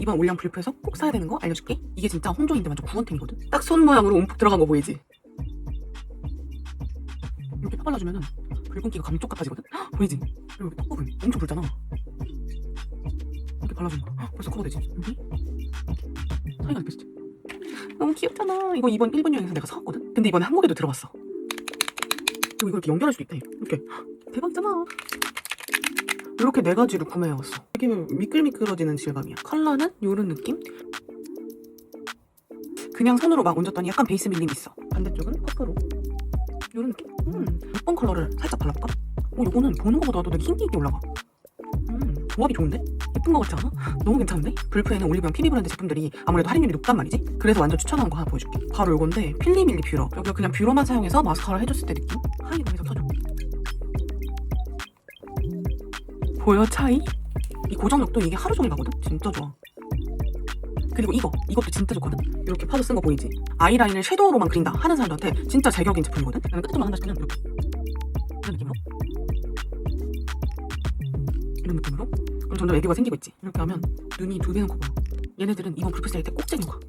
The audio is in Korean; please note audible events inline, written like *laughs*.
이번 올영 불프에서 꼭 사야 되는 거 알려줄게. 이게 진짜 혼종인데 완전 구원템이거든. 딱 손 모양으로 움푹 들어간 거 보이지? 이렇게 딱 발라주면은 붉은기가 감쪽 같아지거든? 헉, 보이지? 그리고 여기 턱부분 엄청 붉잖아. 이렇게 발라주면 헉, 벌써 커버되지? 여기? 사이가 느껴지지? 너무 귀엽잖아. 이거 이번 일본 여행에서 내가 사왔거든? 근데 이번에 한국에도 들어왔어. 그리고 이거 이렇게 연결할 수 있대. 이렇게. 헉, 대박이잖아. 이렇게 네 가지를 구매해왔어. 되게 미끌미끌어지는 질감이야. 컬러는 이런 느낌? 그냥 손으로 막 얹었더니 약간 베이스 밀림 있어. 반대쪽은 퍼프로. 이런 느낌? 음, 6번 컬러를 살짝 발라볼까? 어, 이거는 보는 것보다도 되게 힘있게 올라가. 음, 조합이 좋은데? 예쁜 거 같지 않아? *laughs* 너무 괜찮은데? 불프에는 올리브영 피비 브랜드 제품들이 아무래도 할인율이 높단 말이지? 그래서 완전 추천하는 거 하나 보여줄게. 바로 이건데 필리밀리 뷰러. 여기가 그냥 뷰러만 사용해서 마스카라 해줬을 때 느낌? 하이 보여 차이? 이 고정력도 이게 하루 종일 가거든? 진짜 좋아. 그리고 이거, 이것도 진짜 좋거든? 이렇게 파도 쓴 거 보이지? 아이라인을 섀도우로만 그린다 하는 사람들한테 진짜 제격인 제품이거든? 나는 끝에만 한 달씩 그냥 이렇게 이런 느낌으로 이런 느낌으로 그럼 점점 애교가 생기고 있지 이렇게 하면 눈이 두 배는 커 보여 얘네들은 이번 불프 세일 때꼭 쟁여가